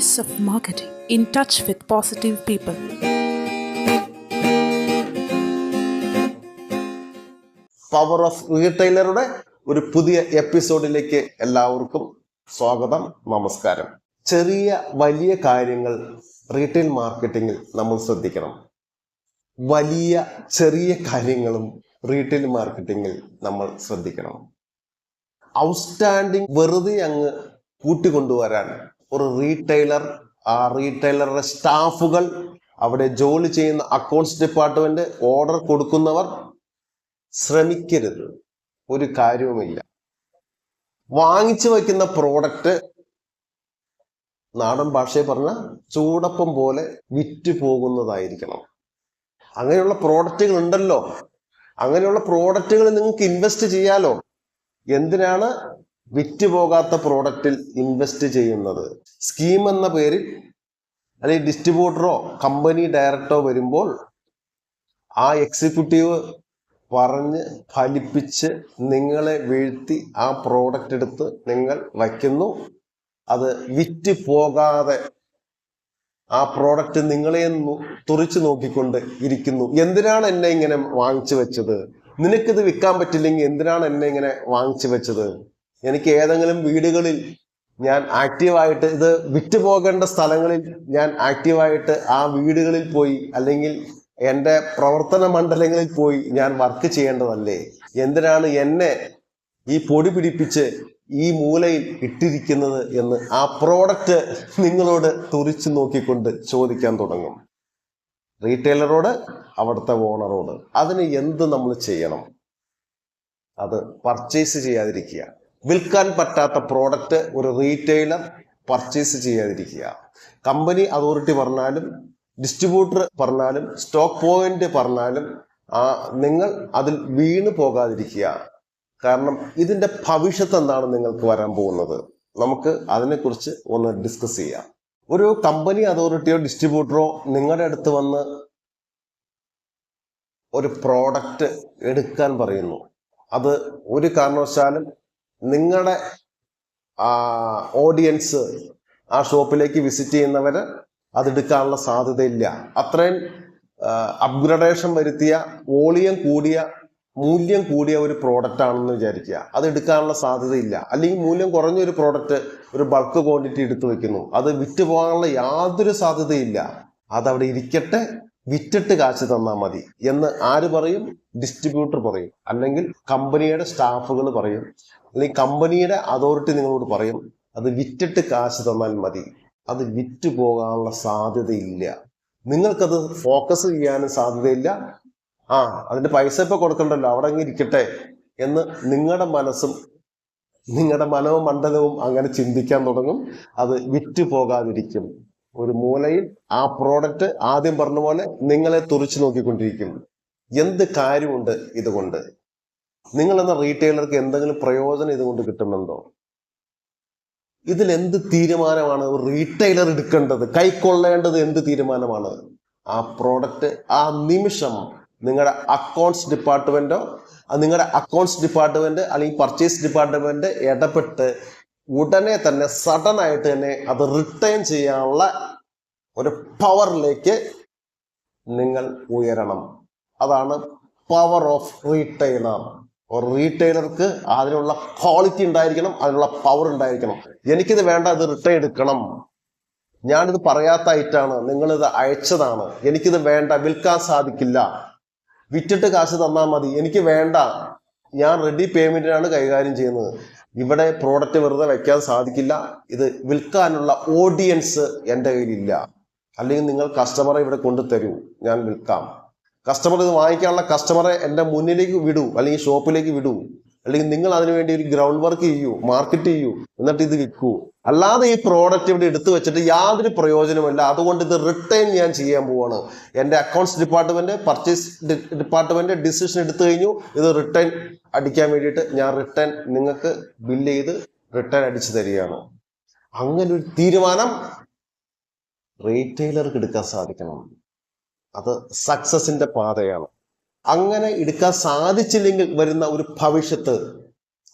Taste of marketing in touch with positive people. Power of റീറ്റെയിലറുടെ ഒരു പുതിയ എപ്പിസോഡിലേക്ക് എല്ലാവർക്കും സ്വാഗതം നമസ്കാരം. ചെറിയ വലിയ കാര്യങ്ങൾ റീറ്റെയിൽ മാർക്കറ്റിംഗിൽ നമ്മൾ ശ്രദ്ധിക്കണം. വലിയ ചെറിയ കാര്യങ്ങളും റീറ്റെയിൽ മാർക്കറ്റിംഗിൽ നമ്മൾ ശ്രദ്ധിക്കണം. ഔട്ട്സ്റ്റാൻഡിങ് വെറുതെ അങ്ങ് കൂട്ടിക്കൊണ്ടുവരാൻ ഒരു റീറ്റെയിലർ ആ റീറ്റെയിലറുടെ സ്റ്റാഫുകൾ അവിടെ ജോലി ചെയ്യുന്ന അക്കൗണ്ട്സ് ഡിപ്പാർട്ട്മെന്റ് ഓർഡർ കൊടുക്കുന്നവർ ശ്രമിക്കരുത്. ഒരു കാര്യവുമില്ല. വാങ്ങിച്ചു വയ്ക്കുന്ന പ്രോഡക്റ്റ് നാടൻ ഭാഷയിൽ പറഞ്ഞ ചൂടപ്പം പോലെ വിറ്റ് പോകുന്നതായിരിക്കണം. അങ്ങനെയുള്ള പ്രോഡക്റ്റുകൾ ഉണ്ടല്ലോ. അങ്ങനെയുള്ള പ്രോഡക്റ്റുകൾ നിങ്ങൾക്ക് ഇൻവെസ്റ്റ് ചെയ്യാലോ? എന്തിനാണ് വിറ്റ് പോകാത്ത പ്രോഡക്റ്റിൽ ഇൻവെസ്റ്റ് ചെയ്യുന്നത്. സ്കീം എന്ന പേരിൽ അല്ലെങ്കിൽ ഡിസ്ട്രിബ്യൂട്ടറോ കമ്പനി ഡയറക്ടറോ വരുമ്പോൾ ആ എക്സിക്യൂട്ടീവ് പറഞ്ഞ് ഫലിപ്പിച്ച് നിങ്ങളെ വീഴ്ത്തി ആ പ്രോഡക്റ്റ് എടുത്ത് നിങ്ങൾ വയ്ക്കുന്നു. അത് വിറ്റ് പോകാതെ ആ പ്രോഡക്റ്റ് നിങ്ങളെ തുറിച്ചു നോക്കിക്കൊണ്ട് ഇരിക്കുന്നു. എന്തിനാണ് എന്നെ ഇങ്ങനെ വാങ്ങിച്ചു വെച്ചത്? നിനക്കിത് വിൽക്കാൻ പറ്റില്ലെങ്കിൽ എന്തിനാണ് എന്നെ ഇങ്ങനെ വാങ്ങിച്ചു വെച്ചത്? എനിക്ക് ഏതെങ്കിലും വീടുകളിൽ ഞാൻ ആക്റ്റീവായിട്ട് ഇത് വിറ്റ് പോകേണ്ട സ്ഥലങ്ങളിൽ ഞാൻ ആക്റ്റീവായിട്ട് ആ വീടുകളിൽ പോയി അല്ലെങ്കിൽ എന്റെ പ്രവർത്തന മണ്ഡലങ്ങളിൽ പോയി ഞാൻ വർക്ക് ചെയ്യേണ്ടതല്ലേ? എന്തിനാണ് എന്നെ ഈ പൊടി പിടിപ്പിച്ച് ഈ മൂലയിൽ ഇട്ടിരിക്കുന്നത് എന്ന് ആ പ്രോഡക്റ്റ് നിങ്ങളോട് തുറിച്ചു നോക്കിക്കൊണ്ട് ചോദിക്കാൻ തുടങ്ങും. റീറ്റെയിലറോട് അവിടുത്തെ ഓണറോട് അതിന് എന്ത് നമ്മൾ ചെയ്യണം? അത് പർച്ചേസ് ചെയ്യാതിരിക്കുക. വിൽക്കാൻ പറ്റാത്ത പ്രോഡക്റ്റ് ഒരു റീറ്റെയിലർ പർച്ചേസ് ചെയ്യാതിരിക്കുക. കമ്പനി അതോറിറ്റി പറഞ്ഞാലും ഡിസ്ട്രിബ്യൂട്ടർ പറഞ്ഞാലും സ്റ്റോക്ക് പോയിന്റ് പറഞ്ഞാലും നിങ്ങൾ അതിൽ വീണു പോകാതിരിക്കുക. കാരണം ഇതിന്റെ ഭവിഷ്യത്ത് എന്താണ് നിങ്ങൾക്ക് വരാൻ പോകുന്നത്? നമുക്ക് അതിനെക്കുറിച്ച് ഒന്ന് ഡിസ്കസ് ചെയ്യാം. ഒരു കമ്പനി അതോറിറ്റിയോ ഡിസ്ട്രിബ്യൂട്ടറോ നിങ്ങളുടെ അടുത്ത് വന്ന് ഒരു പ്രോഡക്റ്റ് എടുക്കാൻ പറയുന്നു. അത് ഒരു കാരണവശാലും നിങ്ങളുടെ ഓഡിയൻസ് ആ ഷോപ്പിലേക്ക് വിസിറ്റ് ചെയ്യുന്നവർ അതെടുക്കാനുള്ള സാധ്യതയില്ല. അത്രയും അപ്ഗ്രഡേഷൻ വരുത്തിയ വോളിയം കൂടിയ മൂല്യം കൂടിയ ഒരു പ്രോഡക്റ്റ് ആണെന്ന് വിചാരിക്കുക. അത് എടുക്കാനുള്ള സാധ്യതയില്ല. അല്ലെങ്കിൽ മൂല്യം കുറഞ്ഞ ഒരു പ്രോഡക്റ്റ് ഒരു ബൾക്ക് ക്വാണ്ടിറ്റി എടുത്തു വെക്കുന്നു. അത് വിറ്റ് പോകാനുള്ള യാതൊരു സാധ്യതയില്ല. അതവിടെ ഇരിക്കട്ടെ വിറ്റിട്ട് കാശ് തന്നാൽ മതി എന്ന് ആര് പറയും? ഡിസ്ട്രിബ്യൂട്ടർ പറയും. അല്ലെങ്കിൽ കമ്പനിയുടെ സ്റ്റാഫുകൾ പറയും. അല്ലെങ്കിൽ കമ്പനിയുടെ അതോറിറ്റി നിങ്ങളോട് പറയും അത് വിറ്റിട്ട് കാശ് തന്നാൽ മതി. അത് വിറ്റ് പോകാനുള്ള സാധ്യതയില്ല. നിങ്ങൾക്കത് ഫോക്കസ് ചെയ്യാനും സാധ്യതയില്ല. ആ അതിന്റെ പൈസ ഇപ്പൊ കൊടുക്കണ്ടല്ലോ അവിടെ അങ്ങ് ഇരിക്കട്ടെ എന്ന് നിങ്ങളുടെ മനസ്സും നിങ്ങളുടെ മനവും മണ്ഡലവും അങ്ങനെ ചിന്തിക്കാൻ തുടങ്ങും. അത് വിറ്റ് പോകാതിരിക്കും. ഒരു മൂലയിൽ ആ പ്രോഡക്റ്റ് ആദ്യം പറഞ്ഞ പോലെ നിങ്ങളെ തുറിച്ചു നോക്കിക്കൊണ്ടിരിക്കും. എന്ത് കാര്യമുണ്ട് ഇതുകൊണ്ട്? നിങ്ങൾ എന്ന റീറ്റെയിലർക്ക് എന്തെങ്കിലും പ്രയോജനം ഇതുകൊണ്ട് കിട്ടുന്നുണ്ടോ? ഇതിൽ എന്ത് തീരുമാനമാണ് റീറ്റെയിലർ എടുക്കേണ്ടത്? കൈക്കൊള്ളേണ്ടത് എന്ത് തീരുമാനമാണ്? ആ പ്രോഡക്റ്റ് ആ നിമിഷം നിങ്ങളുടെ അക്കൗണ്ട്സ് ഡിപ്പാർട്ട്മെന്റോ നിങ്ങളുടെ അക്കൗണ്ട്സ് ഡിപ്പാർട്ട്മെന്റ് അല്ലെങ്കിൽ പർച്ചേസ് ഡിപ്പാർട്ട്മെന്റ് ഇടപെട്ട് ഉടനെ തന്നെ സഡൻ ആയിട്ട് തന്നെ അത് റിട്ടേൺ ചെയ്യാനുള്ള ഒരു പവറിലേക്ക് നിങ്ങൾ ഉയരണം. അതാണ് പവർ ഓഫ് റീറ്റെയിലർ ഒരു റീറ്റെയിലർക്ക് അതിനുള്ള ക്വാളിറ്റി ഉണ്ടായിരിക്കണം അതിനുള്ള പവർ ഉണ്ടായിരിക്കണം. എനിക്കിത് വേണ്ട ഇത് റിട്ടേൺ എടുക്കണം. ഞാനിത് പറയാത്തായിട്ടാണ് നിങ്ങളിത് അയച്ചതാണ്. എനിക്കിത് വേണ്ട വിൽക്കാൻ സാധിക്കില്ല. വിറ്റിട്ട് കാശ് തന്നാൽ മതി. എനിക്ക് വേണ്ട. ഞാൻ റെഡി പേയ്മെന്റിനാണ് കൈകാര്യം ചെയ്യുന്നത്. ഇവിടെ പ്രോഡക്റ്റ് വെറുതെ വെക്കാൻ സാധിക്കില്ല. ഇത് വിൽക്കാനുള്ള ഓഡിയൻസ് എന്റെ കയ്യിലില്ല. അല്ലെങ്കിൽ നിങ്ങൾ കസ്റ്റമറെ ഇവിടെ കൊണ്ടു തരൂ ഞാൻ വിൽക്കാം. കസ്റ്റമർ ഇത് വാങ്ങിക്കാനുള്ള കസ്റ്റമറെ എന്റെ മുന്നിലേക്ക് വിടൂ അല്ലെങ്കിൽ ഷോപ്പിലേക്ക് വിടൂ. അല്ലെങ്കിൽ നിങ്ങൾ അതിനു വേണ്ടി ഒരു ഗ്രൗണ്ട് വർക്ക് ചെയ്യൂ മാർക്കറ്റ് ചെയ്യൂ എന്നിട്ട് ഇത് വിൽക്കൂ. അല്ലാതെ ഈ പ്രോഡക്റ്റ് ഇവിടെ എടുത്തു വെച്ചിട്ട് യാതൊരു പ്രയോജനമില്ല അതുകൊണ്ട് ഇത് റിട്ടേൺ ഞാൻ ചെയ്യാൻ പോവാണ്. എന്റെ accounts department purchase department decision എടുത്തു കഴിഞ്ഞു. ഇത് റിട്ടേൺ അടിക്കാൻ വേണ്ടിയിട്ട് ഞാൻ റിട്ടേൺ നിങ്ങൾക്ക് ബില്ല് ചെയ്ത് റിട്ടേൺ അടിച്ചു തരികയാണ്. അങ്ങനെ ഒരു തീരുമാനം റീറ്റെയിലർക്ക് എടുക്കാൻ സാധിക്കണം. അത് സക്സസിന്റെ പാതയാണ്. അങ്ങനെ എടുക്കാൻ സാധിച്ചില്ലെങ്കിൽ വരുന്ന ഒരു ഭവിഷ്യത്ത്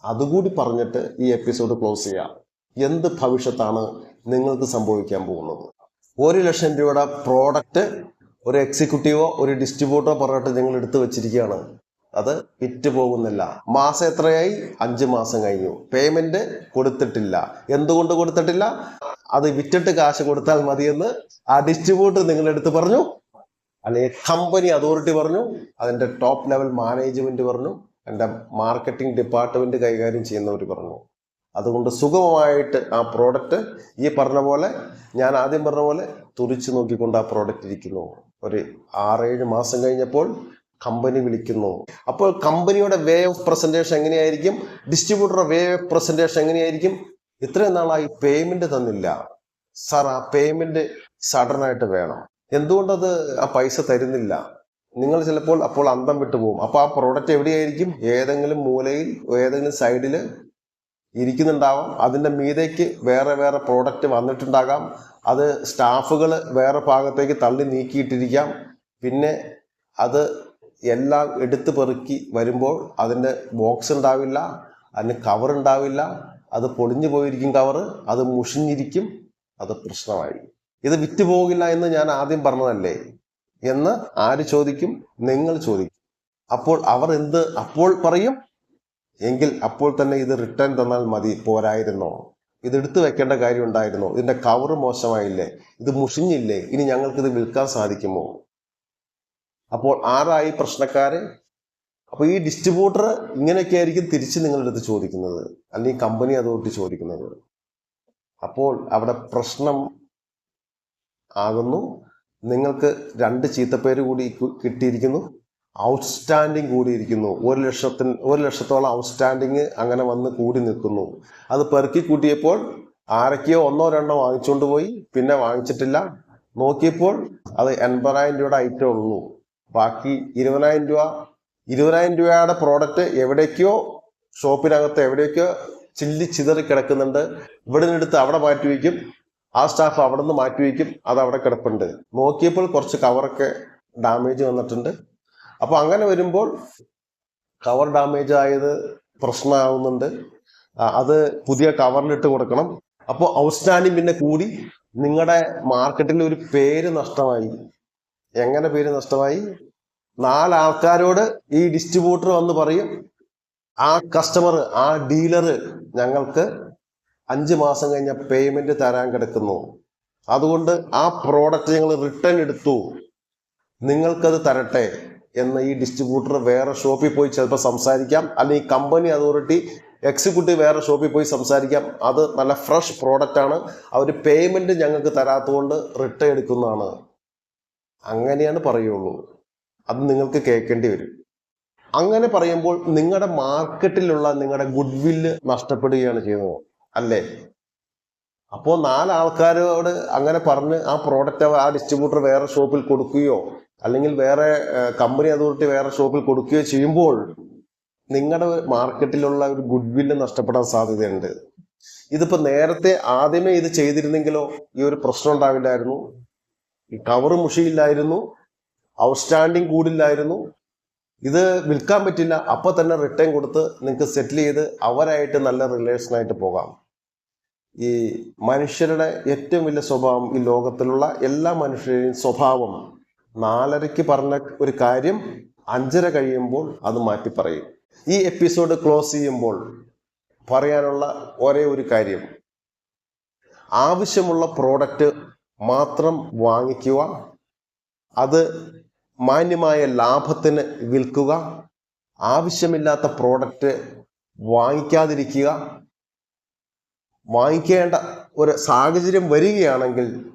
അതുകൂടി പറഞ്ഞിട്ട് ഈ എപ്പിസോഡ് ക്ലോസ് ചെയ്യാം. എന്ത് ഭവിഷ്യത്താണ് നിങ്ങൾക്ക് സംഭവിക്കാൻ പോകുന്നത്? ഒരു ലക്ഷം രൂപയുടെ പ്രോഡക്റ്റ് ഒരു എക്സിക്യൂട്ടീവോ ഒരു ഡിസ്ട്രിബ്യൂട്ടറോ പറഞ്ഞിട്ട് നിങ്ങൾ എടുത്തു വെച്ചിരിക്കുകയാണ്. അത് വിറ്റ് പോകുന്നില്ല. മാസം എത്രയായി? അഞ്ച് മാസം കഴിഞ്ഞു. പേയ്മെന്റ് കൊടുത്തിട്ടില്ല. എന്തുകൊണ്ട് കൊടുത്തിട്ടില്ല? അത് വിറ്റിട്ട് കാശ് കൊടുത്താൽ മതിയെന്ന് ആ ഡിസ്ട്രിബ്യൂട്ടർ നിങ്ങൾ അടുത്ത് പറഞ്ഞു. അല്ലെങ്കിൽ കമ്പനി അതോറിറ്റി പറഞ്ഞു അതിന്റെ ടോപ്പ് ലെവൽ മാനേജ്മെന്റ് പറഞ്ഞു എന്റെ മാർക്കറ്റിംഗ് ഡിപ്പാർട്ട്മെന്റ് കൈകാര്യം ചെയ്യുന്നവർ പറഞ്ഞു. അതുകൊണ്ട് സുഗമമായിട്ട് ആ പ്രോഡക്റ്റ് ഈ പറഞ്ഞ പോലെ ഞാൻ ആദ്യം പറഞ്ഞ പോലെ തുറിച്ചു നോക്കിക്കൊണ്ട് ആ പ്രോഡക്റ്റ് ഇരിക്കുന്നു. ഒരു ആറേഴ് മാസം കഴിഞ്ഞപ്പോൾ കമ്പനി വിളിക്കുന്നു. അപ്പോൾ കമ്പനിയുടെ വേ ഓഫ് പ്രസന്റേഷൻ എങ്ങനെയായിരിക്കും? ഡിസ്ട്രിബ്യൂട്ടറുടെ വേ ഓഫ് പ്രസന്റേഷൻ എങ്ങനെയായിരിക്കും? ഇത്രയും നാളായി പേയ്മെന്റ് തന്നില്ല. സാർ ആ പേയ്മെന്റ് സഡൻ ആയിട്ട് വേണം. എന്തുകൊണ്ടത് ആ പൈസ തരുന്നില്ല? നിങ്ങൾ ചിലപ്പോൾ അപ്പോൾ അന്തം വിട്ടു പോകും. അപ്പോൾ ആ പ്രോഡക്റ്റ് എവിടെയായിരിക്കും? ഏതെങ്കിലും മൂലയിൽ ഏതെങ്കിലും സൈഡിൽ ഇരിക്കുന്നുണ്ടാവാം. അതിന്റെ മീതേക്ക് വേറെ വേറെ പ്രോഡക്റ്റ് വന്നിട്ടുണ്ടാകാം. അത് സ്റ്റാഫുകൾ വേറെ ഭാഗത്തേക്ക് തള്ളി നീക്കിയിട്ടിരിക്കാം. പിന്നെ അത് എല്ലാം എടുത്തു പെറുക്കി വരുമ്പോൾ അതിന്റെ ബോക്സ് ഉണ്ടാവില്ല അതിന് കവർ ഉണ്ടാവില്ല. അത് പൊളിഞ്ഞു പോയിരിക്കും കവർ അത് മുഷിഞ്ഞിരിക്കും. അത് പ്രശ്നമായി ഇത് വിറ്റ് പോകില്ല എന്ന് ഞാൻ ആദ്യം പറഞ്ഞതല്ലേ? എന്ന് ആര് ചോദിക്കും? നിങ്ങൾ ചോദിക്കും. അപ്പോൾ അവർ എന്ത് അപ്പോൾ പറയും? എങ്കിൽ അപ്പോൾ തന്നെ ഇത് റിട്ടേൺ തന്നാൽ മതി പോരായിരുന്നോ? ഇത് എടുത്തു വെക്കേണ്ട കാര്യം ഉണ്ടായിരുന്നോ? ഇതിന്റെ കവർ മോശമായില്ലേ? ഇത് മുഷിഞ്ഞില്ലേ? ഇനി ഞങ്ങൾക്ക് ഇത് വിൽക്കാൻ സാധിക്കുമോ? അപ്പോൾ ആരായി പ്രശ്നക്കാര്? അപ്പൊ ഈ ഡിസ്ട്രിബ്യൂട്ടർ ഇങ്ങനെയൊക്കെ ആയിരിക്കും തിരിച്ച് നിങ്ങളുടെ അടുത്ത് ചോദിക്കുന്നത്. അല്ലെങ്കിൽ കമ്പനി അതോറിറ്റി ചോദിക്കുന്നത്. അപ്പോൾ അവിടെ പ്രശ്നം ആകുന്നു. നിങ്ങൾക്ക് രണ്ട് ചീത്തപ്പേര് കൂടി കിട്ടിയിരിക്കുന്നു. ഔട്ട്സ്റ്റാൻഡിങ് കൂടിയിരിക്കുന്നു. ഒരു ലക്ഷത്തിന് ഒരു ലക്ഷത്തോളം ഔട്ട്സ്റ്റാൻഡിങ് അങ്ങനെ വന്ന് കൂടി നിൽക്കുന്നു. അത് പെറുക്കി കൂട്ടിയപ്പോൾ ആരൊക്കെയോ ഒന്നോ രണ്ടോ വാങ്ങിച്ചുകൊണ്ട് പോയി. പിന്നെ വാങ്ങിച്ചിട്ടില്ല. നോക്കിയപ്പോൾ അത് എൺപതിനായിരം രൂപയുടെ ഐറ്റം ഉള്ളൂ. ബാക്കി ഇരുപതിനായിരം രൂപ ഇരുപതിനായിരം രൂപയുടെ പ്രോഡക്റ്റ് എവിടേക്കോ ഷോപ്പിനകത്ത് എവിടേക്കോ ചില്ലി ചിതറി കിടക്കുന്നുണ്ട്. ഇവിടെ നിന്നെടുത്ത് അവിടെ മാറ്റി വയ്ക്കും. ആ സ്റ്റാഫ് അവിടെ നിന്ന് മാറ്റി വയ്ക്കും. അത് അവിടെ കിടപ്പുണ്ട്. നോക്കിയപ്പോൾ കുറച്ച് കവറൊക്കെ ഡാമേജ് വന്നിട്ടുണ്ട്. അപ്പോൾ അങ്ങനെ വരുമ്പോൾ കവർ ഡാമേജ് ആയത് പ്രശ്നമാവുന്നുണ്ട്. അത് പുതിയ കവറിലിട്ട് കൊടുക്കണം. അപ്പോൾ ഔട്ട്സ്റ്റാൻഡിങ് പിന്നെ കൂടി നിങ്ങളുടെ മാർക്കറ്റിൽ ഒരു പേര് നഷ്ടമായി. എങ്ങനെ പേര് നഷ്ടമായി? നാലാൾക്കാരോട് ഈ ഡിസ്ട്രിബ്യൂട്ടർ വന്ന് പറയും ആ കസ്റ്റമർ ആ ഡീലർ ഞങ്ങൾക്ക് അഞ്ച് മാസം കഴിഞ്ഞ പേയ്മെന്റ് തരാൻ കിടക്കുന്നു. അതുകൊണ്ട് ആ പ്രോഡക്റ്റ് ഞങ്ങൾ റിട്ടേൺ എടുത്തു. നിങ്ങൾക്കത് തരട്ടെ എന്ന് ഈ ഡിസ്ട്രിബ്യൂട്ടർ വേറെ ഷോപ്പിൽ പോയി ചിലപ്പോൾ സംസാരിക്കാം. അല്ലെങ്കിൽ കമ്പനി അതോറിറ്റി എക്സിക്യൂട്ടീവ് വേറെ ഷോപ്പിൽ പോയി സംസാരിക്കാം. അത് നല്ല ഫ്രഷ് പ്രോഡക്റ്റ് ആണ്. അവർ പേയ്മെന്റ് ഞങ്ങൾക്ക് തരാത്തതുകൊണ്ട് റിട്ടേൺ എടുക്കുന്നതാണ്. അങ്ങനെയാണ് പറയുള്ളൂ. അത് നിങ്ങൾക്ക് കേൾക്കേണ്ടി വരും. അങ്ങനെ പറയുമ്പോൾ നിങ്ങളുടെ മാർക്കറ്റിലുള്ള നിങ്ങളുടെ ഗുഡ് വില്ല് നഷ്ടപ്പെടുകയാണ് ചെയ്യുന്നത്. അല്ലേ? അപ്പോൾ നാലാൾക്കാരോട് അങ്ങനെ പറഞ്ഞ് ആ പ്രോഡക്റ്റ് ആ ഡിസ്ട്രിബ്യൂട്ടർ വേറെ ഷോപ്പിൽ കൊടുക്കുകയോ അല്ലെങ്കിൽ വേറെ കമ്പനി അതോറിറ്റി വേറെ ഷോപ്പിൽ കൊടുക്കുകയോ ചെയ്യുമ്പോൾ നിങ്ങളുടെ മാർക്കറ്റിലുള്ള ഒരു ഗുഡ് വില്ല് നഷ്ടപ്പെടാൻ സാധ്യതയുണ്ട്. ഇതിപ്പോ നേരത്തെ ആദ്യമേ ഇത് ചെയ്തിരുന്നെങ്കിലോ ഈ ഒരു പ്രശ്നം ഉണ്ടാവില്ലായിരുന്നു. ഈ കവർ മുഷിയില്ലായിരുന്നു. ഔട്ട്സ്റ്റാൻഡിങ് കൂടില്ലായിരുന്നു. ഇത് വിൽക്കാൻ പറ്റില്ല. അപ്പൊ തന്നെ റിട്ടേൺ കൊടുത്ത് നിങ്ങൾക്ക് സെറ്റിൽ ചെയ്ത് അവരായിട്ട് നല്ല റിലേഷനായിട്ട് പോകാം. ഈ മനുഷ്യരുടെ ഏറ്റവും വലിയ സ്വഭാവം ഈ ലോകത്തിലുള്ള എല്ലാ മനുഷ്യരുടെയും സ്വഭാവം നാലരയ്ക്ക് പറഞ്ഞ ഒരു കാര്യം അഞ്ചര കഴിയുമ്പോൾ അത് മാറ്റി പറയും. ഈ എപ്പിസോഡ് ക്ലോസ് ചെയ്യുമ്പോൾ പറയാനുള്ള ഒരേ ഒരു കാര്യം. ആവശ്യമുള്ള പ്രോഡക്റ്റ് മാത്രം വാങ്ങിക്കുക അത് മാന്യമായ ലാഭത്തിന് വിൽക്കുക ആവശ്യമില്ലാത്ത പ്രോഡക്റ്റ് വാങ്ങിക്കാതിരിക്കുക വാങ്ങിക്കേണ്ട ഒരു സാഹചര്യം വരികയാണെങ്കിൽ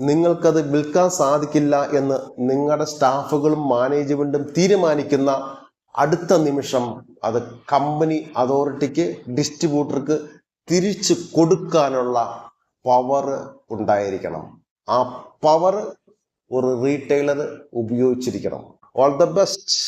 നിങ്ങൾക്കത് വിൽക്കാൻ സാധിക്കില്ല എന്ന് നിങ്ങളുടെ സ്റ്റാഫുകളും മാനേജ്മെന്റും തീരുമാനിക്കുന്ന അടുത്ത നിമിഷം അത് കമ്പനി അതോറിറ്റിക്ക് ഡിസ്ട്രിബ്യൂട്ടർക്ക് തിരിച്ചു കൊടുക്കാനുള്ള പവർ ഉണ്ടായിരിക്കണം. ആ പവർ ഒരു റീറ്റെയിലർ ഉപയോഗിച്ചിരിക്കണം. All the best.